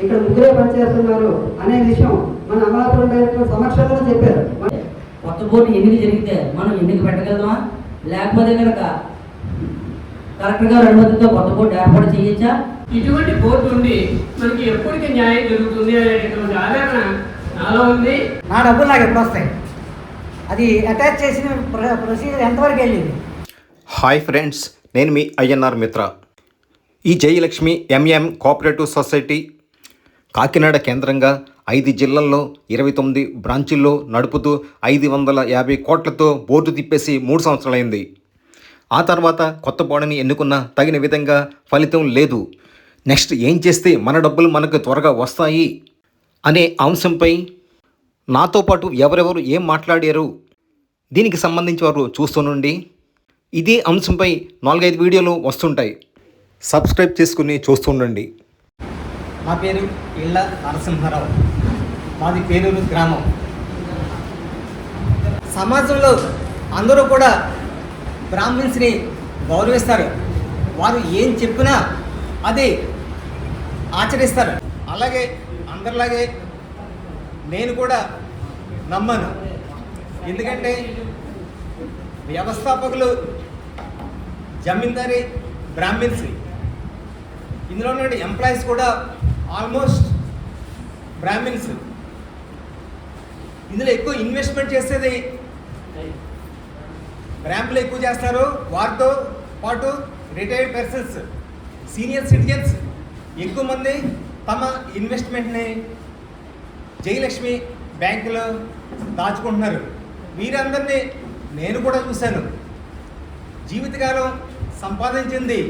ఇక్కడ ముగ్గురే పనిచేస్తున్నారు అనే విషయం మన అమలాపురం డైరెక్టర్ సమక్షంలో చెప్పారు. కొత్త బోర్డు ఎన్నిక జరిగితే మనం ఎన్నిక పెట్టగలమా? లేకపోతే కనుక కరెక్ట్గా అనుమతితో కొత్త బోర్డు ఏర్పాటు చేయొచ్చా? ఇటువంటి బోర్డు ఉండి మనకి ఎప్పటికీ న్యాయం జరుగుతుంది అనేటటువంటి ఆదరణ నాలో ఉంది. నా డబ్బులు నాకు ఎప్పుడు వస్తాయి అది అటాచ్ చేసిన ప్రొసీజర్ ఎంతవరకు వెళ్ళింది? హాయ్ ఫ్రెండ్స్ నేను మీ ఐఎన్ఆర్ మిత్ర. ఈ Jayalakshmi MM cooperative society Kakinada కేంద్రంగా ఐదు జిల్లాల్లో ఇరవై తొమ్మిది బ్రాంచుల్లో నడుపుతూ ఐదు వందల యాభై కోట్లతో బోర్డు తిప్పేసి మూడు సంవత్సరాలైంది. ఆ తర్వాత కొత్త బోర్డుని ఎన్నుకున్న తగిన విధంగా ఫలితం లేదు. నెక్స్ట్ ఏం చేస్తే మన డబ్బులు మనకు త్వరగా వస్తాయి? అనే అంశంపై నాతో పాటు ఎవరెవరు ఏం మాట్లాడారు? దీనికి సంబంధించి వారు చూస్తూనండి ఇదే అంశంపై నాలుగైదు వీడియోలు వస్తుంటాయి. సబ్స్క్రైబ్ చేసుకుని చూస్తుండండి మా పేరు ఇళ్ళ నరసింహారావు. మాది పేరూరు గ్రామం. సమాజంలో అందరూ కూడా బ్రాహ్మిన్స్ని గౌరవిస్తారు. వారు ఏం చెప్పినా అది ఆచరిస్తారు. అలాగే అందరిలాగే నేను కూడా నమ్మను. ఎందుకంటే వ్యవస్థాపకులు జమీందారీ బ్రాహ్మిన్స్. ఇందులో ఉన్న ఎంప్లాయీస్ కూడా ఆల్మోస్ట్ బ్రాహ్మిన్స్. ఇందులో ఎక్కువ ఇన్వెస్ట్మెంట్ చేసేది బ్రాహ్మణులు ఎక్కువ చేస్తారు. వారితో పాటు రిటైర్డ్ పర్సన్స్ సీనియర్ సిటిజన్స్ ఎక్కువ మంది తమ ఇన్వెస్ట్మెంట్ని జయలక్ష్మి బ్యాంకులో దాచుకుంటున్నారు. వీరందరినీ నేను కూడా చూశాను. జీవితకాలం సంపాదించింది.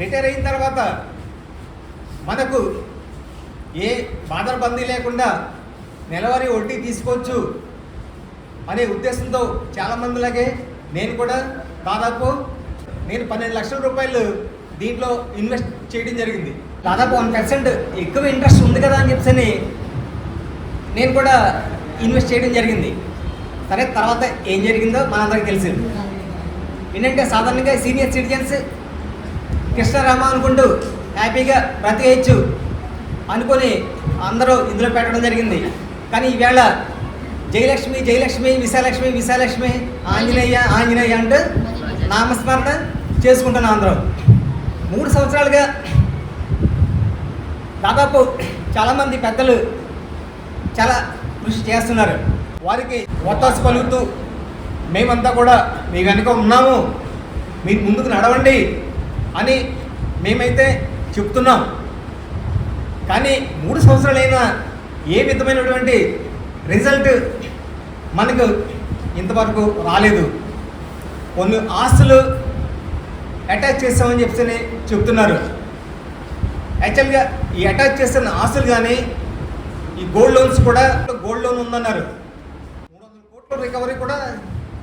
రిటైర్ అయిన తర్వాత మనకు ఏ బాధల బందీ లేకుండా నెలవారీ వడ్డీ తీసుకోవచ్చు అనే ఉద్దేశంతో చాలామందిలాగే నేను కూడా దాదాపు నేను పన్నెండు లక్షల రూపాయలు దీంట్లో ఇన్వెస్ట్ చేయడం జరిగింది. దాదాపు వన్ పర్సెంట్ ఎక్కువ ఇంట్రెస్ట్ ఉంది కదా అని చెప్పని నేను కూడా ఇన్వెస్ట్ చేయడం జరిగింది. సరే తర్వాత ఏం జరిగిందో మనందరికీ తెలిసింది. ఏంటంటే సాధారణంగా సీనియర్ సిటిజన్స్ కృష్ణరామ అనుకుంటూ హ్యాపీగా బ్రతికేయచ్చు అనుకొని అందరూ ఇందులో పెట్టడం జరిగింది. కానీ ఈవేళ జయలక్ష్మి జయలక్ష్మి విశాలక్ష్మి విశాలక్ష్మి ఆంజనేయ ఆంజనేయ అంటూ నామస్మరణ చేసుకుంటున్నాం అందరం. మూడు సంవత్సరాలుగా దాదాపు చాలామంది పెద్దలు చాలా కృషి చేస్తున్నారు. వారికి ఒత్తాసు పలుకుతూ మేమంతా కూడా మీ వెనుక ఉన్నాము మీరు ముందుకు నడవండి అని మేమైతే చెప్తున్నాం. కానీ మూడు సంవత్సరాలైనా ఏ విధమైనటువంటి రిజల్ట్ మనకు ఇంతవరకు రాలేదు. కొన్ని ఆస్తులు అటాచ్ చేస్తామని చెప్తేనే చెప్తున్నారు. యాక్చువల్గా ఈ అటాచ్ చేస్తున్న ఆస్తులు కానీ ఈ గోల్డ్ లోన్స్ కూడా గోల్డ్ లోన్ ఉందన్నారు. మూడు వందల కోట్ల రికవరీ కూడా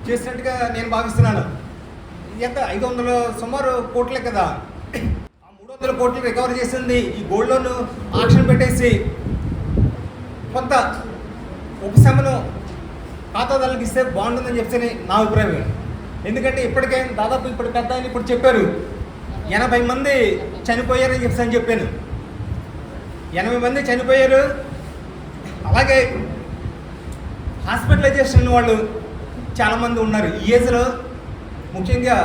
చేసినట్టుగా నేను భావిస్తున్నాను. ఇది ఎంత? ఐదు వందల సుమారు కోట్లే కదా. ఆ మూడు వందల కోట్లు రికవరీ చేసింది ఈ గోల్డ్ లోన్ ఆక్షన్ పెట్టేసి కొంత ఉపశమనం ఖాతాదారులకు ఇస్తే బాగుంటుందని చెప్తే నా అభిప్రాయం. ఎందుకంటే ఇప్పటికే దాదాపు ఇప్పుడు పెద్ద ఆయన ఇప్పుడు చెప్పారు ఎనభై మంది చనిపోయారని చెప్పి అని చెప్పాను. ఎనభై మంది చనిపోయారు అలాగే హాస్పిటలైజేషన్ వాళ్ళు చాలామంది ఉన్నారు. ఈ ఏజ్లో ముఖ్యంగా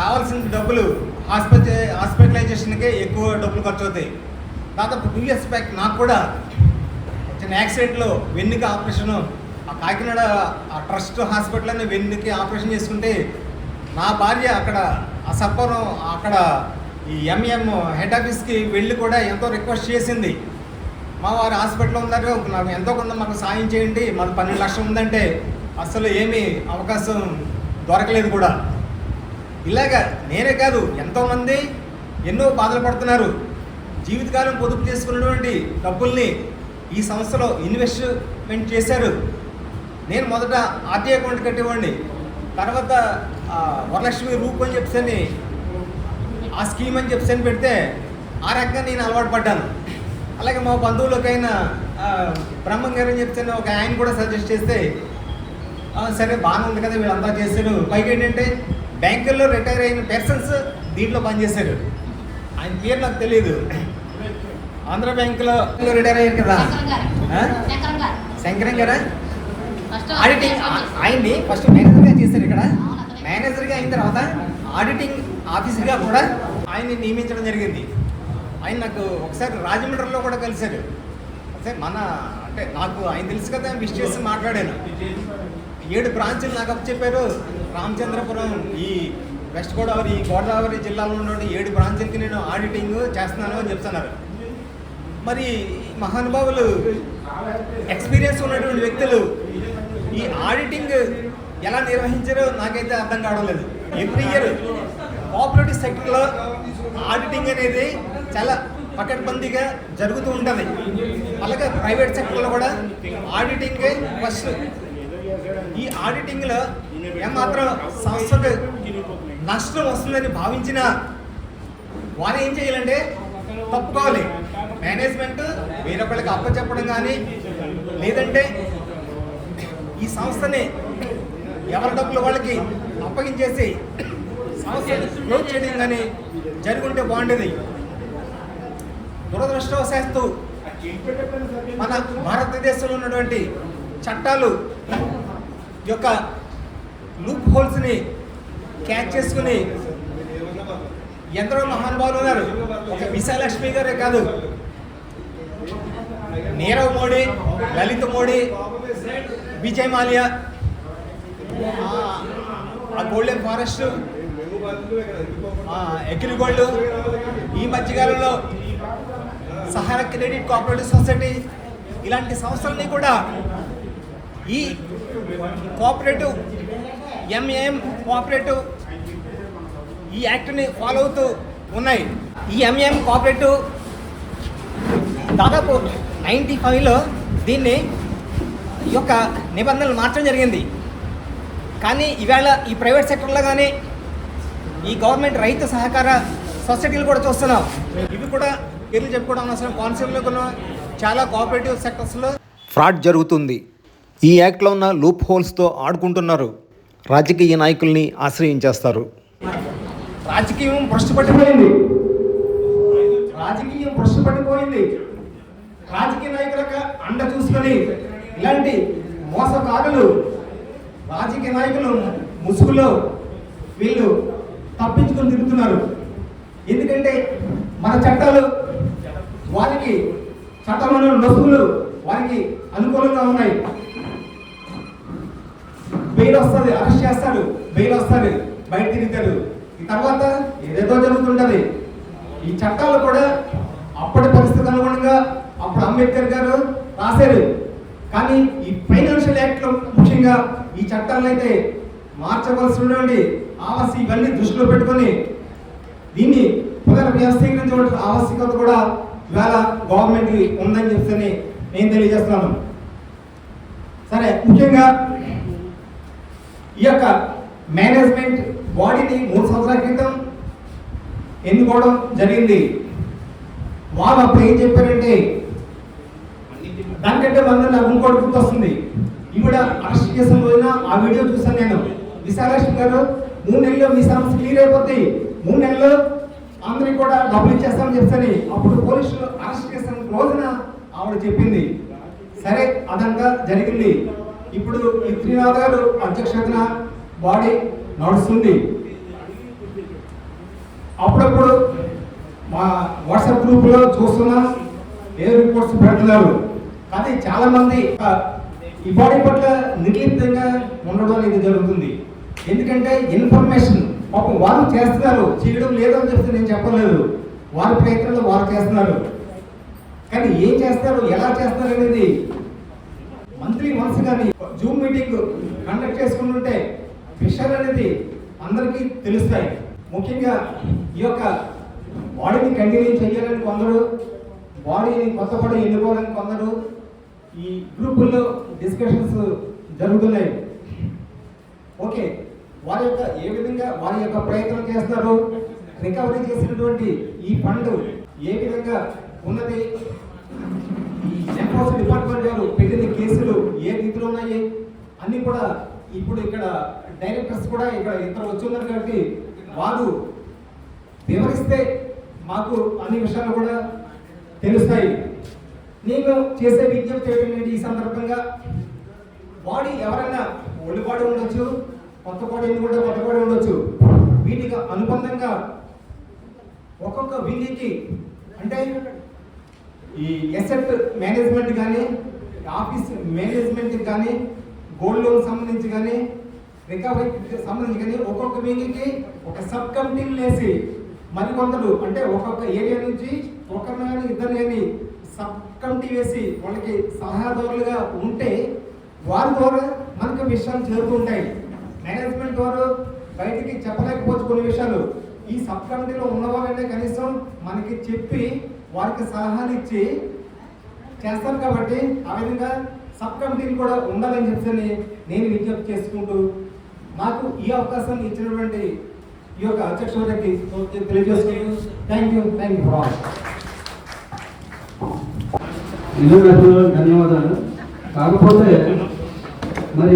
కావాల్సిన డబ్బులు హాస్పిటల్ హాస్పిటలైజేషన్కే ఎక్కువ డబ్బులు ఖర్చు అవుతాయి. దాదాపు టూ ఇయర్స్ బ్యాక్ నాకు కూడా చిన్న యాక్సిడెంట్లో వెన్నుక ఆపరేషన్ ఆ కాకినాడ ఆ ట్రస్ట్ హాస్పిటల్ అనే వెన్నుకి ఆపరేషన్ చేసుకుంటే నా భార్య అక్కడ ఆ సప్పరం అక్కడ ఈ ఎంఎం హెడ్ ఆఫీస్కి వెళ్ళి కూడా ఎంతో రిక్వెస్ట్ చేసింది. మా వారు హాస్పిటల్లో ఉన్నారు నాకు ఎంతో కొంత మాకు సాయం చేయండి మాకు పన్నెండు లక్షలు ఉందంటే అసలు ఏమీ అవకాశం దొరకలేదు కూడా. ఇలాగా నేనే కాదు ఎంతోమంది ఎన్నో బాధలు పడుతున్నారు. జీవితకాలం పొదుపు చేసుకున్నటువంటి డబ్బుల్ని ఈ సంస్థలో ఇన్వెస్ట్మెంట్ చేశారు. నేను మొదట ఆర్టీ అకౌంట్ కట్టేవాడిని. తర్వాత వరలక్ష్మి రూప్ అని చెప్పని ఆ స్కీమ్ అని చెప్పి పెడితే ఆ రకంగా నేను అలవాటు పడ్డాను. అలాగే మా బంధువులకైనా బ్రహ్మం గారు అని చెప్తే ఒక ఆయన కూడా సజెస్ట్ చేస్తే "ఆ, సరే బాగానే ఉంది కదా వీళ్ళంతా చేశారు. పైగా ఏంటంటే బ్యాంకుల్లో రిటైర్ అయిన పర్సన్స్ దీంట్లో పనిచేశారు ఆయన పేరు నాకు తెలియదు ఆంధ్ర బ్యాంకులో రిటైర్ అయ్యారు కదా. శంకరం గారు? ఆడిటింగ్ ఆయన్ని ఫస్ట్ మేనేజర్గా చేశారు ఇక్కడ. మేనేజర్గా అయిన తర్వాత ఆడిటింగ్ ఆఫీసర్గా కూడా ఆయన్ని నియమించడం జరిగింది. ఆయన నాకు ఒకసారి రాజమండ్రిలో కూడా కలిశారు. అంటే మన అంటే నాకు ఆయన తెలుసు కదా విష్ చేసి మాట్లాడాను. ఏడు బ్రాంచ్లు నాకు అప్పు చెప్పారు రామచంద్రపురం ఈ వెస్ట్ గోదావరి గోదావరి జిల్లాలో ఉన్న ఏడు బ్రాంచ్లకి నేను ఆడిటింగ్ చేస్తున్నాను అని చెప్తున్నారు. మరి మహానుభావులు ఎక్స్పీరియన్స్ ఉన్నటువంటి వ్యక్తులు ఈ ఆడిటింగ్ ఎలా నిర్వహించారో నాకైతే అర్థం కావడం లేదు. ఎవ్రీ ఇయర్ కోఆపరేటివ్ సెక్టర్లో ఆడిటింగ్ అనేది చాలా పకడ్బందీగా జరుగుతూ ఉంటుంది. అలాగే ప్రైవేట్ సెక్టర్లో కూడా ఆడిటింగే ఫస్ట్. ఈ ఆడిటింగ్లో ఏమాత్రం సంస్థకు నష్టం వస్తుందని భావించిన వారు ఏం చేయాలంటే తప్పుకోవాలి మేనేజ్మెంట్ వేరొకళ్ళకి అప్పచెప్పడం కానీ లేదంటే ఈ సంస్థని ఎవరి డబ్బులు వాళ్ళకి అప్పగించేసి సంస్థ క్లోజ్ చేయడం కానీ జరుగుంటే బాగుండేది. దురదృష్టవశాస్తు మన భారతదేశంలో ఉన్నటువంటి చట్టాలు యొక్క లూప్ హోల్స్ని క్యాచ్ చేసుకుని ఎందరో మహానుభావులు ఉన్నారు. ఒక విశాలక్ష్మి గారే కాదు. నీరవ్ మోడీ లలిత్ మోడీ విజయ్ మాల్యా ఆ- గోల్డెన్ ఫారెస్ట్ ఎగ్రిగోల్డ్ ఈ మధ్యకాలంలో సహారా క్రెడిట్ కోఆపరేటివ్ సొసైటీ ఇలాంటి సంస్థలని కూడా ఈ కోఆపరేటివ్ ఎంఏఎం కోఆపరేటివ్ ఈ యాక్ట్ని ఫాలో అవుతూ ఉన్నాయి. ఈ ఎంఏఎం కోఆపరేటివ్ దాదాపు నైంటీ ఫైవ్లో దీన్ని ఈ యొక్క నిబంధనలు మార్చడం జరిగింది. కానీ ఈవేళ ఈ ప్రైవేట్ సెక్టర్లో కానీ ఈ గవర్నమెంట్ రైతు సహకార సొసైటీలు కూడా చూస్తున్నాం. ఇవి కూడా పేర్లు చెప్పుకోవడం అవసరం. కాన్సెప్ట్లో కూడా చాలా కోఆపరేటివ్ సెక్టర్స్లో ఫ్రాడ్ జరుగుతుంది. ఈ యాక్ట్లో ఉన్న లూప్ హోల్స్తో ఆడుకుంటున్నారు. రాజకీయ నాయకుల్ని ఆశ్రయించేస్తారు. రాజకీయం భ్రష్టుపట్టిపోయింది రాజకీయం భ్రష్టుపట్టిపోయింది రాజకీయ నాయకులకు అండ చూసుకొని ఇలాంటి మోసకారులు రాజకీయ నాయకులు ముసుగులో వీళ్ళు తప్పించుకొని తిరుగుతున్నారు. ఎందుకంటే మన చట్టాలు వారికి చట్టంలో నొసుగులు వారికి అనుకూలంగా ఉన్నాయి. బెయిల్ వస్తుంది అరెస్ట్ చేస్తాడు బెయిల్ వస్తుంది బయట తిరుగుతాడు. ఈ తర్వాత ఏదేదో జరుగుతుంటది. ఈ చట్టాలు కూడా అప్పటి పరిస్థితి అనుగుణంగా అప్పుడు అంబేద్కర్ గారు రాశారు. కానీ ఈ ఫైనాన్షియల్ యాక్ట్లో ముఖ్యంగా ఈ చట్టాలను అయితే మార్చవలసి ఉండండి. ఆవశ్య ఇవన్నీ దృష్టిలో పెట్టుకొని దీన్ని పునర్వ్యవస్థీకరించవలసిన ఆవశ్యకత కూడా ఇవాళ గవర్నమెంట్ ఉందని చెప్తేనే నేను తెలియజేస్తున్నాను. సరే ముఖ్యంగా ఈ యొక్క మేనేజ్మెంట్ బాడీని మూడు సంవత్సరాల క్రితం ఎన్నుకోవడం జరిగింది. వాళ్ళు అప్పుడు ఏం చెప్పారంటే దానికంటే మన నాకు ఇంకోటి గుర్తొస్తుంది. ఈవిడ అరెస్ట్ చేసిన రోజున ఆ వీడియో చూసాను నేను. విశాలక్ష్మి గారు మూడు నెలల్లో మీ సమస్య క్లియర్ అయిపోతాయి. మూడు నెలల్లో అందరికి కూడా డబ్బులు ఇచ్చేస్తామని చెప్తాను అప్పుడు పోలీసులు అరెస్ట్ చేస్తాను రోజున ఆవిడ చెప్పింది. సరే అదంతా జరిగింది. ఇప్పుడు ఈ త్రినాథ్ గారు అధ్యక్షతన బాడీ నడుస్తుంది. అప్పుడప్పుడు మా వాట్సాప్ గ్రూప్లో చూస్తున్నాం. ఏ రిపోర్ట్స్ పెడుతున్నారు కానీ చాలా మంది ఈ బాడీ పట్ల నిర్లిప్తంగా ఉండడం అనేది జరుగుతుంది. ఎందుకంటే ఇన్ఫర్మేషన్ పాపం వారు చేస్తున్నారు. చేయడం లేదని చెప్తే నేను చెప్పలేదు. వారి ప్రయత్నంలో వారు చేస్తున్నారు. కానీ ఏం చేస్తారు? ఎలా చేస్తారు అనేది మంత్లీ మనసు కానీ జూమ్ మీటింగ్ కండక్ట్ చేసుకుంటుంటే విషయాలు అనేది అందరికీ తెలుస్తాయి. ముఖ్యంగా ఈ యొక్క బాడీని కంటిన్యూ చేయాలని కొందరు బాడీని కొత్త పడి ఎన్నుకోవాలని కొందరు ఈ గ్రూపుల్లో డిస్కషన్స్ జరుగుతున్నాయి. ఓకే. వారి యొక్క ఏ విధంగా వారి యొక్క ప్రయత్నం చేస్తారు రికవరీ చేసినటువంటి ఈ ఫండ్ ఏ విధంగా ఉన్నది? ఈ ఎన్ఫోర్స్ డిపార్ట్మెంట్ గారు పెట్టిన కేసులు ఏ రీతిలో ఉన్నాయి? అన్ని కూడా ఇప్పుడు ఇక్కడ డైరెక్టర్స్ కూడా ఇక్కడ ఇద్దరు వచ్చున్నారు కాబట్టి వారు వివరిస్తే మాకు అన్ని విషయాలు కూడా తెలుస్తాయి. నేను చేసే విజ్ఞప్తి ఏంటంటే ఈ సందర్భంగా బాడీ ఎవరైనా ఒళ్ళుబాటు ఉండొచ్చు కొత్త బాడీ ఎందుకుంటే కొత్త బాడీ ఉండొచ్చు. వీటికి అనుబంధంగా ఒక్కొక్క వింగికి అంటే ఈ ఎసెట్ మేనేజ్మెంట్ కానీ ఆఫీస్ మేనేజ్మెంట్ కానీ గోల్డ్ లోన్ సంబంధించి కానీ రికవరీకి సంబంధించి కానీ ఒక్కొక్క వింగికి ఒక సబ్ కమిటీలు వేసి మరికొందరు అంటే ఒక్కొక్క ఏరియా నుంచి ఒకరిని కానీ ఇద్దరు కానీ సబ్ కమిటీ వేసి వాళ్ళకి సలహాదారులుగా ఉంటే వారి ద్వారా మనకు విషయాలు చేరుతుంటాయి మేనేజ్మెంట్ వారు బయటికి చెప్పలేకపోవచ్చు కొన్ని విషయాలు. ఈ సబ్ కమిటీలో ఉన్న వాళ్ళంటే కనీసం మనకి చెప్పి వారికి సలహాలు ఇచ్చి చేస్తారు కాబట్టి ఆ విధంగా సబ్ కమిటీలు కూడా ఉండాలని చెప్పని నేను విజ్ఞప్తి చేసుకుంటూ నాకు ఈ అవకాశం ఇచ్చినటువంటి ఈ యొక్క అధ్యక్షుడికి తెలియజేసుకుంటూ thank you thank you for all ధన్యవాదాలు. కాకపోతే మరి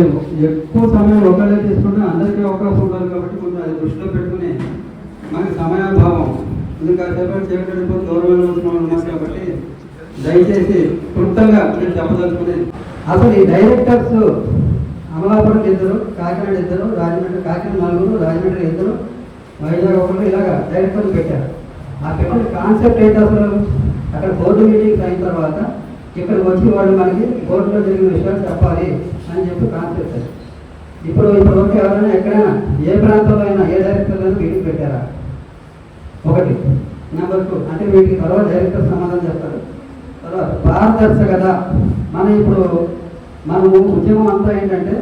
ఎక్కువ సమయం ఒకళ్ళే తీసుకుంటే అందరికీ అవకాశం ఉండాలి కాబట్టి కొంచెం అది దృష్టిలో పెట్టుకుని మనకి సమయాభావం. ఇంకా సేపటి చేయడం దూరంలో ఉంటున్నాం కాబట్టి దయచేసి క్లుప్తంగా నేను చెప్పదలుచుకుని అసలు ఈ డైరెక్టర్స్ అమలాపురం ఇద్దరు కాకినాడ ఇద్దరు రాజమండ్రి కాకినాడ నలుగురు రాజమండ్రి ఇద్దరు వైజాగ్ ఒకరు ఇలాగా డైరెక్టర్లు పెట్టారు. ఆ పెట్టిన కాన్సెప్ట్ ఏంటి అసలు? అక్కడ బోర్డు మీటింగ్స్ అయిన తర్వాత ఇక్కడికి వచ్చి వాళ్ళు మనకి బోర్డులో జరిగిన విషయాలు చెప్పాలి. అని చెప్పి కాన్సెప్ట్ ఇప్పుడు ఇప్పుడు ఎవరైనా ఎక్కడైనా ఏ ప్రాంతంలో అయినా ఏ డైరెక్టర్లైనా మీటింగ్ పెట్టారా? ఒకటి. నెంబర్ టూ అంటే వీటికి తర్వాత డైరెక్టర్ సమాధానం చెప్తారు తర్వాత పారదర్శకత మనం ఇప్పుడు మనము ఉద్యమం అంతా ఏంటంటే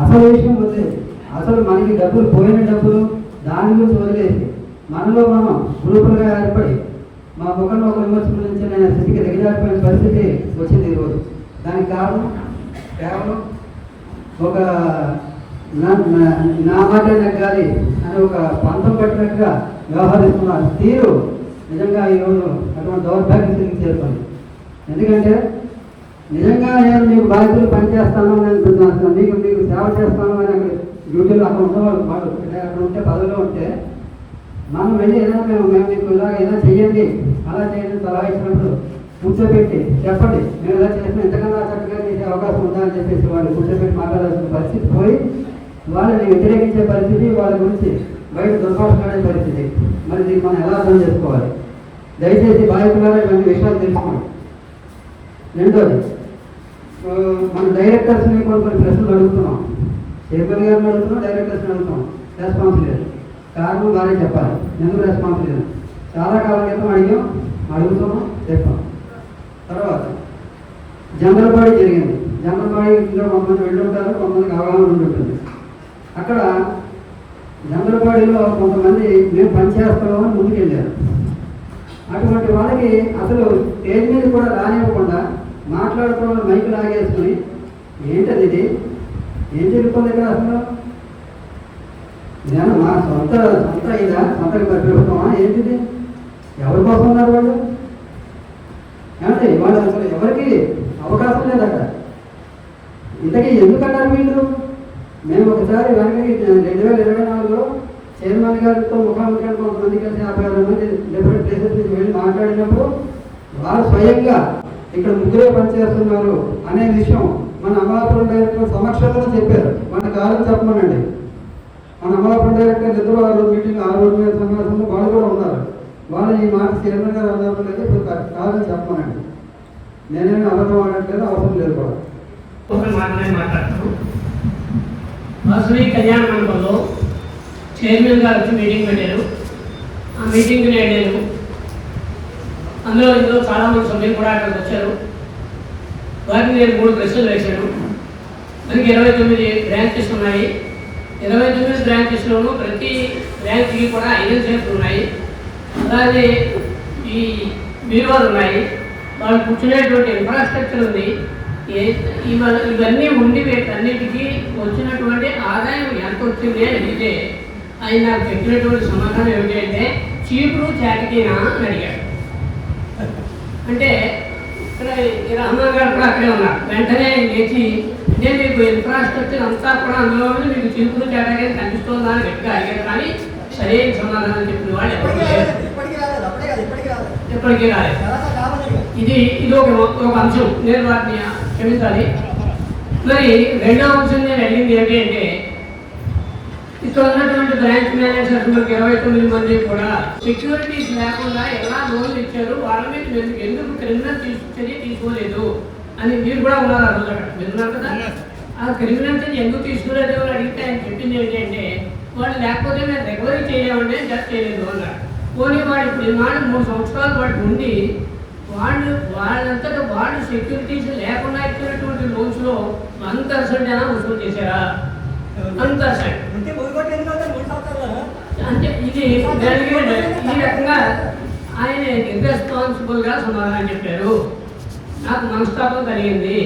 అసలు విషయం వదిలేసి అసలు మనకి డబ్బులు పోయిన డబ్బులు దాని గురించి వదిలేసి మనలో మనం గ్రూపులుగా ఏర్పడి మా ముఖంలో ఒక విమర్శల నుంచి నేను స్థితికి దిగజారిపోయిన పరిస్థితి వచ్చింది ఈరోజు. దానికి కారణం? కేవలం ఒక నా మాట నెగ్గాలి అని ఒక పంతం పట్టినట్టుగా వ్యవహరిస్తున్న తీరు నిజంగా ఈరోజు అటువంటి దౌర్భాగ్యం తిరిగి చేరుకుంది ఎందుకంటే నిజంగా నేను మీకు బాధ్యతలు పనిచేస్తాను నేను నా- మీకు మీకు సేవ చేస్తాను అని అక్కడ డ్యూటీలో అక్కడ ఉన్నవాళ్ళు వాళ్ళు అక్కడ ఉంటే పదవిలో ఉంటే మనం వెళ్ళి ఏదైనా మేము మేము మీకు ఇలా ఏదైనా చేయండి అలా చేయండి సలహా ఇచ్చినప్పుడు కూర్చోబెట్టి చెప్పండి మేము ఇలా చేసిన ఎంతకన్నా చక్కగా చేసే అవకాశం అని చెప్పేసి వాళ్ళు కూర్చోబెట్టి మాట్లాడాల్సిన పరిస్థితి పోయి వాళ్ళని వ్యతిరేకించే పరిస్థితి వాళ్ళ గురించి బయట దుర్భాషలాడే పరిస్థితి. మరి దీన్ని మనం ఎలా అర్థం చేసుకోవాలి? దయచేసి బాధితులారా ఇవన్నీ విషయాలు తెలుసుకోండి. రెండోది మన డైరెక్టర్స్ని కొన్ని కొన్ని ప్రశ్నలు అడుగుతున్నాం. చైర్మన్ గారిని అడుగుతున్నాం డైరెక్టర్స్ని అడుగుతున్నాం. రెస్పాన్స్ లేదు. కారణం వారే చెప్పాలి. ఎందుకు రెస్పాన్స్ లేదు? చాలా కాలం క్రితం అడిగాం అడుగుతున్నాం చెప్పాం. తర్వాత జనరల్ బాడీ జరిగింది. జనరల్ బాడీ ఇంట్లో కొంతమంది వెళ్ళి ఉంటారు కొంతమందికి అవగాహన ఉంటుంది అక్కడ జనరల్ కొంతమంది మేము పనిచేస్తామని ముందుకెళ్ళారు. అటువంటి వాళ్ళకి అసలు స్టేజ్ మీద కూడా రానివ్వకుండా మాట్లాడుకోవడం మైక్ లాగేసుకుని ఏంటది ఇది? ఏం జరుగుతుంది ఇక్కడ అసలు? నేను మా సొంత సొంత ఇదా? సొంత ప్రభుత్వమా? ఏంటిది? ఎవరి కోసం ఉన్నారు వాళ్ళు? ఏమంటే వాళ్ళు అసలు ఎవరికి అవకాశం లేదు అక్కడ ఇంతకీ ఎందుకన్నారు వీళ్ళు? మేము ఒకసారి వెనకకి రెండు వేల ఇరవై నాలుగులో చైర్మన్ గారితో ముఖాముఖి కొంతమంది కలిసి యాభై ఆరు మంది డిఫరెంట్ ప్లేసెస్ నుంచి వెళ్ళి మాట్లాడినప్పుడు వారు స్వయంగా ఇక్కడ ముగ్గురే పనిచేస్తున్నారు అనే విషయం మన అమలాపురం డైరెక్టర్ సమక్షంలో చెప్పారు. మన కాలం చెప్పమనండి. మన అమలాపురం డైరెక్టర్ ఇద్దరు ఆ రోజు మీటింగ్ ఆ రోజు మీద సమావేశంలో వాళ్ళు కూడా ఉన్నారు. వాళ్ళు ఈ మాట చైర్మన్ గారు అన్నారు లేదు ఇప్పుడు కాలం చెప్పమనండి. నేనేమి అబద్ధం ఆడట్లేదు అవసరం లేదు కూడా. ఒక మాటనే మాట్లాడతాను వాసవి కళ్యాణ మండపంలో చైర్మన్ గారు వచ్చి మీటింగ్ పెట్టారు. ఆ మీటింగ్కి నేను అందులో ఇందులో చాలామంది సభ్యులు కూడా అక్కడికి వచ్చారు. వారికి నేను మూడు ప్రశ్నలు వేశాను. మనకి ఇరవై తొమ్మిది బ్రాంచెస్ ఉన్నాయి. ఇరవై తొమ్మిది బ్రాంచెస్లోనూ ప్రతి బ్రాంచ్కి కూడా ఐదు సేఫ్లు ఉన్నాయి. అలాగే ఈ బీరువాలు ఉన్నాయి. వాళ్ళు కూర్చునేటువంటి ఇన్ఫ్రాస్ట్రక్చర్ ఉంది. ఏ- ఇవన్నీ ఉండి వీటన్నిటికీ వచ్చినటువంటి ఆదాయం ఎంత వచ్చింది అని అడిగితే ఆయన నాకు చెప్పినటువంటి సమాధానం ఏమిటి అంటే చీపురు చాటికినా అని అడిగాడు. అంటే రహమాన్ గారు కూడా అక్కడే ఉన్నారు. వెంటనే లేచి నేను మీకు ఇన్ఫ్రాస్ట్రక్చర్ అంతా కూడా అందులో ఉంది మీకు చిలుపులు తేడాగా కనిపిస్తుందా అని గట్టిగా అడిగారు కానీ సరైన సమాధానం చెప్పిన వాళ్ళు రాలేదు ఎప్పటికీ రాలేదు ఇది ఇది ఒక ఒక అంశం. నేను వాటిని క్షమించాలి. మరి రెండవ అంశం నేను అడిగింది ఏంటి అంటే ఇక్కడ ఉన్నటువంటి బ్రాంచ్ మేనేజర్స్ మనకి ఇరవై తొమ్మిది మంది కూడా సెక్యూరిటీస్ లేకుండా ఎలా లోన్లు ఇచ్చారు వాళ్ళ మీద మీరు ఎందుకు క్రిమినల్ తీసు చర్య తీసుకోలేదు అని మీరు కూడా ఉన్నారు అక్కడ. మీరు ఉన్నారు కదా ఆ క్రిమినల్ చర్య ఎందుకు తీసుకోలేదు అని అడిగితే ఆయన చెప్పింది ఏంటంటే వాళ్ళు లేకపోతే మేము రికవరీ చేయలేమంటే జస్ట్ చేయలేదు అన్నారు. పోనీ వాడు ఇప్పుడు మూడు సంవత్సరాలు వాడు ఉండి వాళ్ళు వాళ్ళంతటా వాళ్ళు సెక్యూరిటీస్ లేకుండా ఇచ్చినటువంటి లోన్స్లో వన్ పర్సెంట్ అయినా వసూలు చేశారా? వన్ పర్సెంట్ సంవత్సరాలు అంటే ఇది ఈ రకంగా ఆయన ఇర్రెస్పాన్సిబుల్గా సమాధానం చెప్పారు. నాకు మనస్తాపం కలిగింది.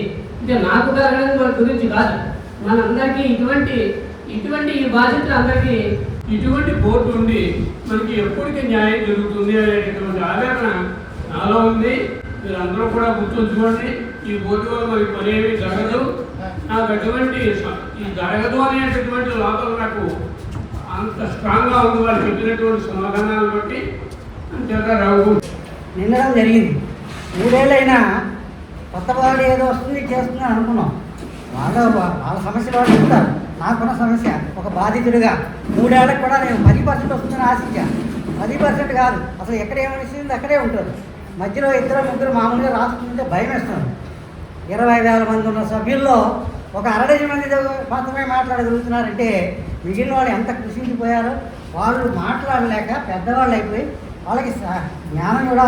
అంటే నాకు కలగడం గురించి కాదు. మనందరికీ ఇటువంటి ఇటువంటి ఈ బాధ్యతలు అందరికీ ఇటువంటి బోర్డు ఉండి మనకి ఎప్పటికీ న్యాయం జరుగుతుంది అనేటటువంటి ఆవేదన నాలో ఉంది. మీరు అందరూ కూడా గుర్తుంచుకోండి ఈ బోర్డు వల్ల మరి పని ఏమి జరగదు. నాకు అటువంటి ఈ జరగదు అనేటటువంటి లోపల నాకు అంత స్ట్రాంగ్గా ఉంది వాళ్ళు చెప్పినటువంటి సమాధానాలు బట్టి అంతేత రావు. నిండడం జరిగింది. మూడేళ్ళైనా కొత్త వాళ్ళు ఏదో వస్తుంది చేస్తుందని అనుకున్నాం. వాళ్ళ వాళ్ళ సమస్యలు వాళ్ళు చెప్తారు. నాకున్న సమస్య ఒక బాధితుడిగా మూడేళ్ళకి కూడా నేను పది పర్సెంట్ వస్తుందని ఆశించాను. పది పర్సెంట్ కాదు. అసలు ఎక్కడ ఏమనిస్తుంది అక్కడే ఉంటుంది. మధ్యలో ఇద్దరు ముగ్గురు మామూలుగా రాసుకుంటే భయం వేస్తుంది. ఇరవై వేల మంది ఉన్న సభ్యుల్లో ఒక అరడజన్ మంది మాత్రమే మాట్లాడగలుగుతున్నారంటే మిగిలిన వాళ్ళు ఎంత కృషించిపోయారో వాళ్ళు మాట్లాడలేక పెద్దవాళ్ళు అయిపోయి వాళ్ళకి జ్ఞానం కూడా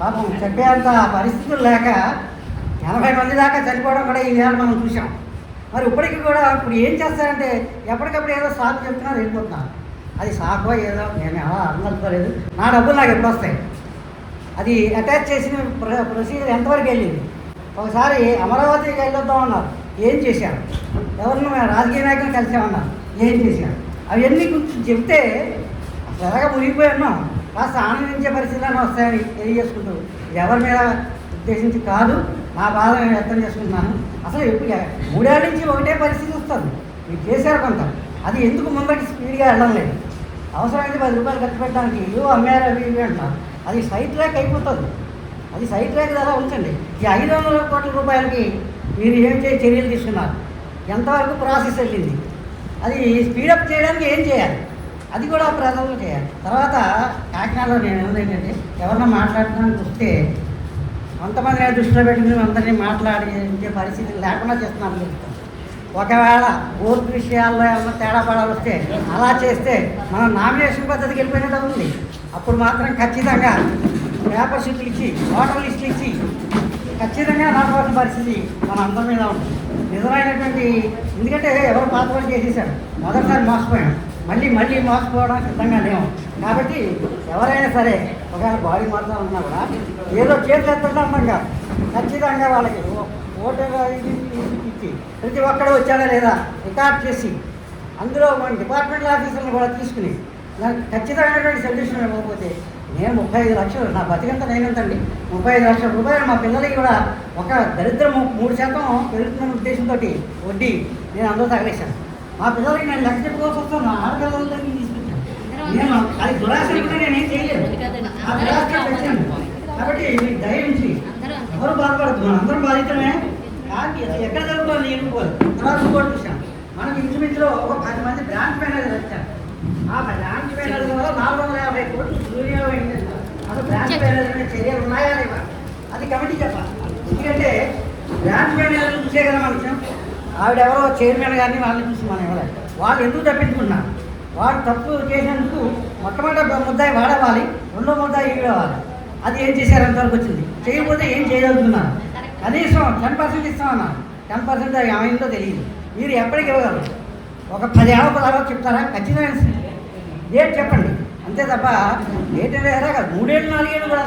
పాపం చెప్పేంత పరిస్థితులు లేక ఎనభై మంది దాకా చనిపోవడం కూడా ఈవేళ మనం చూసాం మరి ఇప్పటికీ కూడా ఇప్పుడు ఏం చేస్తారంటే ఎప్పటికప్పుడు ఏదో సాకు చెప్తున్నారు వెళ్ళిపోతున్నారు. అది సాకో ఏదో నేను ఎలా అనగలుగుతలేదు నా డబ్బులు నాకు ఎప్పుడు వస్తాయి అది అటాచ్ చేసిన ప్ర ప్రొసీజర్ ఎంతవరకు వెళ్ళింది? ఒకసారి అమరావతికి వెళ్ళొద్దాం అన్నారు. ఏం చేశారు? ఎవరిని రాజకీయ నాయకులు కలిసామన్నారు. ఏం చేశారు? అవన్నీ కొంచెం చెప్తే త్వరగా మునిగిపోయి ఉన్నాం. కాస్త ఆనందించే పరిస్థితులను వస్తాయని తెలియజేసుకుంటూ ఎవరి మీద ఉద్దేశించి కాదు నా బాధ నేను వ్యక్తం చేసుకుంటున్నాను. అసలు ఎప్పుడు మూడేళ్ళ నుంచి ఒకటే పరిస్థితి వస్తుంది. మీరు చేశారు కొంత. అది ఎందుకు ముందటి స్పీడ్గా వెళ్ళడం లేదు? అవసరమైతే పది రూపాయలు ఖర్చు పెట్టడానికి ఇల్లు అమ్మారు అవి ఇవి అంటున్నారు అది సైట్ ట్రాక్ అయిపోతుంది. అది సైట్ ట్రాక్ అలా ఉంచండి. ఈ ఐదు వందల కోట్ల రూపాయలకి మీరు ఏం చేసి చర్యలు తీసుకున్నారు? ఎంతవరకు ప్రాసెస్ వెళ్ళింది? అది స్పీడప్ చేయడానికి ఏం చేయాలి? అది కూడా ప్రజలు చేయాలి. తర్వాత కాకినాడలో నేను ఏమన్నా ఏంటంటే ఎవరన్నా మాట్లాడడానికి వస్తే కొంతమంది దృష్టిలో పెట్టుకుని అందరినీ మాట్లాడి పరిస్థితి లేకుండా చేస్తున్నాను చెప్తాను ఒకవేళ ఓటు విషయాల్లో ఏమైనా తేడా పడాలి వస్తే అలా చేస్తే మనం నామినేషన్ పద్ధతికి వెళ్ళిపోయినట్టు ఉంది అప్పుడు మాత్రం ఖచ్చితంగా పేపర్ షీట్లు ఇచ్చి ఓటర్ లిస్టులు ఇచ్చి ఖచ్చితంగా రావాల్సిన పరిస్థితి మన అందరి మీద ఉంటుంది. నిజమైనటువంటి ఎందుకంటే ఎవరు పాత వాళ్ళు చేసేసారు మొదటిసారి మోసపోయాం. మళ్ళీ మళ్ళీ మోసపోవడం సిద్ధంగా లేము కాబట్టి ఎవరైనా సరే ఒకవేళ బాడీ మారుతా ఉన్నా కూడా ఏదో చేతులు ఎత్తడం కాదు. ఖచ్చితంగా వాళ్ళకి ఓటర్ ఇది ఇచ్చి ప్రతి ఒక్కడు వచ్చాడా లేదా? రికార్డ్ చేసి అందులో మన డిపార్ట్మెంట్ ఆఫీసర్ని కూడా తీసుకుని నాకు ఖచ్చితమైనటువంటి సొల్యూషన్ ఇవ్వకపోతే నేను ముప్పై ఐదు లక్షలు నా బతికంత నేనంతండి? ముప్పై ఐదు లక్షల రూపాయలు మా పిల్లలకి కూడా ఒక దరిద్రం మూడు శాతం పెరుగుతున్న ఉద్దేశంతో వడ్డీ నేను అందులో తగలేశాను. మా పిల్లలకి నేను లక్ష చెప్పుకోవాల్సి వస్తాను నా ఆడపిల్లలకి తీసుకుంటాను నేను అది దురాశ నేనేం చేయలేదు. ఆ దురాశ కాబట్టి దయించి ఎవరు బాధపడద్దు. మనందరం బాధితమే ఎక్కడ జరుగుతుంది ఎన్నుకోవాలి తర్వాత ఇంకోటి చూసాం మనకి ఇంచుమించులో ఒక పది మంది బ్రాంచ్ మేనేజర్ వచ్చారు. ఆ బ్రాంచ్ మేనేజర్ వల్ల నాలుగు వందల యాభై కోట్లు అయింది. అసలు బ్రాంచ్ మేనేజర్ చర్యలు ఉన్నాయా లేవా? అది కమిటీ చెప్పాలి. ఎందుకంటే బ్రాంచ్ మేనేజర్ చూసే కదా మన విషయం. ఆవిడెవరో చైర్మన్ గారిని వాళ్ళని చూసి మనం ఇవ్వలేదు. వాళ్ళు ఎందుకు తప్పించుకున్నారు వాడు తప్పు చేసినందుకు మొట్టమొదటి ముద్దాయి వాడవాలి రెండో ముద్దాయి ఈడవాలి అది ఏం చేశారు అంతవరకు వచ్చింది? చేయకపోతే ఏం చేయగలుగుతున్నారు? కనీసం టెన్ పర్సెంట్ ఇస్తామన్నారు టెన్ పర్సెంట్ ఏమైందో తెలియదు. మీరు ఎప్పటికి ఇవ్వగలరు? ఒక పది ఏళ్ళ చెప్తారా? ఖచ్చితంగా డేట్ చెప్పండి? అంతే తప్ప డేట్ వేరే కాదు. మూడేళ్ళు నాలుగేళ్ళు కూడా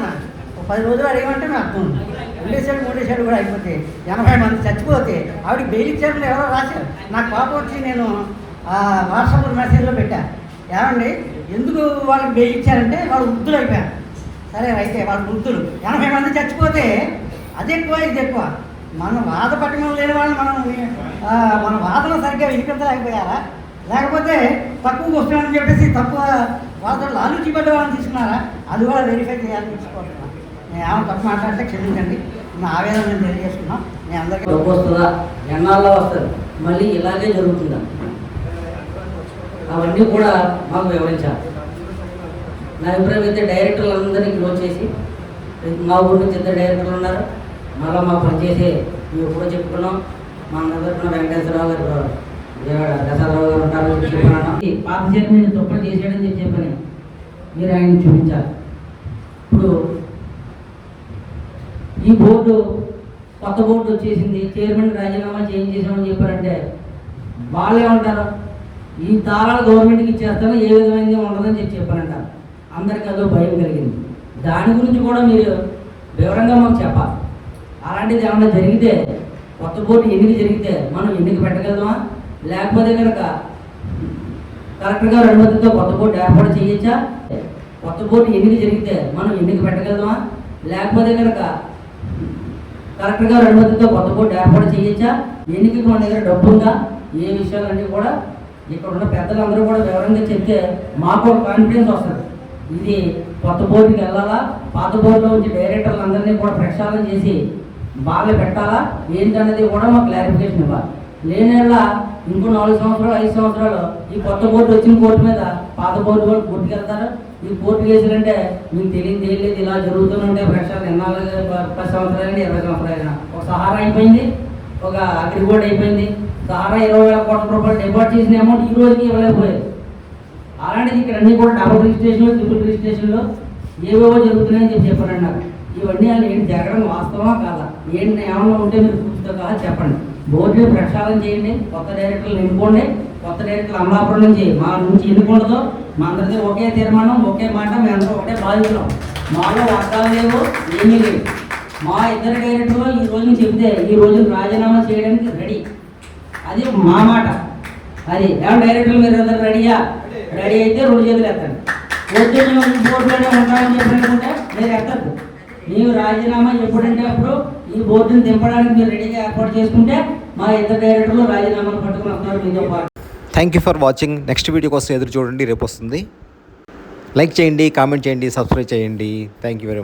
ఒక పది రోజులు అడిగమంటే నాకు అర్థం ఉంది. రెండేసాడు కూడా అయిపోతే ఎనభై మంది చచ్చిపోతే ఆవిడ బెయిల్ ఇచ్చారని ఎవరో రాశారు. నాకు పాపం వచ్చి నేను ఆ, వాట్సాప్ మెసేజ్లో పెట్టా. ఏమండి? ఎందుకు వాళ్ళకి బెయిల్ ఇచ్చారంటే? వాళ్ళు వృద్ధులు అయిపోయారు సరే అయితే వాళ్ళు వృద్ధులు. ఎనభై మంది చచ్చిపోతే అది ఎక్కువ ఇది ఎక్కువ మన వాద పట్టణం లేని వాళ్ళు మనం మన వాదన సరిగ్గా వినిపించలేకపోయారా? లేకపోతే తక్కువ వస్తున్నాడని చెప్పేసి తక్కువ వాదనలు ఆలోచి వాళ్ళని తీసుకున్నారా? అది కూడా వెరిఫై చేయాలని తెలుసుకోవాలి నేను ఏమైనా తప్పు మాట్లాడితే క్షమించండి. నా ఆవేదన నేను తెలియజేసుకున్నాం నేను అందరికీ డబ్బు వస్తుందా? ఎన్నాళ్ళలో వస్తుంది మళ్ళీ ఇలాగే జరుగుతుందా? అవన్నీ కూడా మాకు వివరించాలి. నా అభిప్రాయం అయితే డైరెక్టర్లు అందరినీ క్లోజ్ చేసి మా ఊరి నుంచి ఇద్దరు డైరెక్టర్లు ఉన్నారు? మళ్ళీ మా పనిచేసి మేము ఎప్పుడో చెప్పుకున్నాం మా అందరికీ వెంకటేశ్వరరావు గారు విజయవాడ ప్రసాదరావు గారు ఉంటారు పాత చైర్మన్ తప్పులు చేసేయడం చెప్పి చెప్పని మీరు ఆయన చూపించాలి. ఇప్పుడు ఈ బోర్డు కొత్త బోర్డు వచ్చేసింది. చైర్మన్ రాజీనామా చేంజ్ చేసామని చెప్పారంటే వాళ్ళు ఏమంటారు ఈ తాళాలు గవర్నమెంట్కి ఇచ్చేస్తాను. ఏ విధమైనది ఉండదని చెప్పి చెప్పారంటారు అందరికీ అదో భయం కలిగింది. దాని గురించి కూడా మీరు వివరంగా మాకు చెప్పాలి. అలాంటిది ఏమన్నా జరిగితే కొత్త బోర్డు ఎన్నిక జరిగితే మనం ఎన్నిక పెట్టగలమా? లేకపోతే కనుక కలెక్టర్ గారు అనుమతితో కొత్త బోర్డు ఏర్పాటు చేయొచ్చా? కొత్త బోర్డు ఎన్నిక జరిగితే మనం ఎన్నిక పెట్టగలమా? లేకపోతే కనుక కలెక్టర్ గారు అనుమతితో కొత్త బోర్డు ఏర్పాటు చేయొచ్చా? ఎన్నికకి మన దగ్గర డబ్బు ఉందా? ఏ విషయాలన్నీ కూడా ఇక్కడ ఉన్న పెద్దలందరూ కూడా వివరంగా చెప్తే మాకు ఒక కాన్ఫిడెన్స్ వస్తుంది. ఇది కొత్త బోర్డుకి వెళ్ళాలా? పాత బోర్డులో ఉంచి డైరెక్టర్లందరినీ కూడా ప్రక్షాళన చేసి బాగా పెట్టాలా? ఏంటన్నది కూడా మాకు క్లారిఫికేషన్ ఇవ్వాలి. లేనేళ్ళ ఇంకో నాలుగు సంవత్సరాలు ఐదు సంవత్సరాలు ఈ కొత్త బోర్డు వచ్చిన కోర్టు మీద పాత బోర్డు కూడా కోర్టుకి వెళ్తారు ఈ కోర్టు కేసులంటే మీకు తెలియదు తెలియలేదు ఇలా జరుగుతుందంటే ఉంటాయి. ఎన్నాళ్ళు పది సంవత్సరాలు ఇరవై సంవత్సరాలైనా ఒక సహారా అయిపోయింది ఒక అగ్రి బోర్డు అయిపోయింది. సహారా ఇరవై వేల కోట్ల రూపాయలు డిపాజిట్ చేసిన అమౌంట్ ఈ రోజుకి ఇవ్వలేకపోయేది అలాంటిది ఇక్కడ అన్ని కూడా డబుల్ రిజిస్ట్రేషన్లు ట్రిపుల్ రిజిస్ట్రేషన్లు ఏవేవో జరుగుతున్నాయని చెప్పి చెప్పారండి నాకు ఇవన్నీ వాళ్ళు ఏంటి జరగడం వాస్తవమా కాదా? ఏంటి ఏమన్నా ఉంటే మీరు పూర్తితో కాదా చెప్పండి. బోర్డుని ప్రక్షాళన చేయండి కొత్త డైరెక్టర్లు ఎన్నుకోండి కొత్త డైరెక్టర్లు అమలాపురం నుంచి మా నుంచి ఎన్నుకోవడదు మా అందరిది ఒకే తీర్మానం ఒకే మాట మేమందరం ఒకటే బాధితున్నాం మాలో వర్గాలు లేవు ఏమీ లేవు. మా ఇద్దరు డైరెక్టర్లు ఈ రోజున చెబితే ఈ రోజు రాజీనామా చేయడానికి రెడీ. అది మా మాట. అది ఏమన్నా డైరెక్టర్లు మీరు అందరు రెడీయా? రెడీ అయితే రెండు చేతులు ఎత్తండి. వద్దు బోర్డులోనే ఉంటామని చెప్పినట్టుకుంటే మీరు ఎత్తద్దు. నీవు రాజీనామా ఎప్పుడంటే అప్పుడు ఈ బోర్డుని దింపడానికి మీరు రెడీగా ఏర్పాటు చేసుకుంటే మా ఇద్దరు డైరెక్టర్లు రాజీనామాలు పట్టుకుని వస్తారు మీతో పాటు. Thank you for watching next video కోసం ఎదురు చూడండి. రేపు వస్తుంది. లైక్ చేయండి కామెంట్ చేయండి సబ్స్క్రైబ్ చేయండి. Thank you very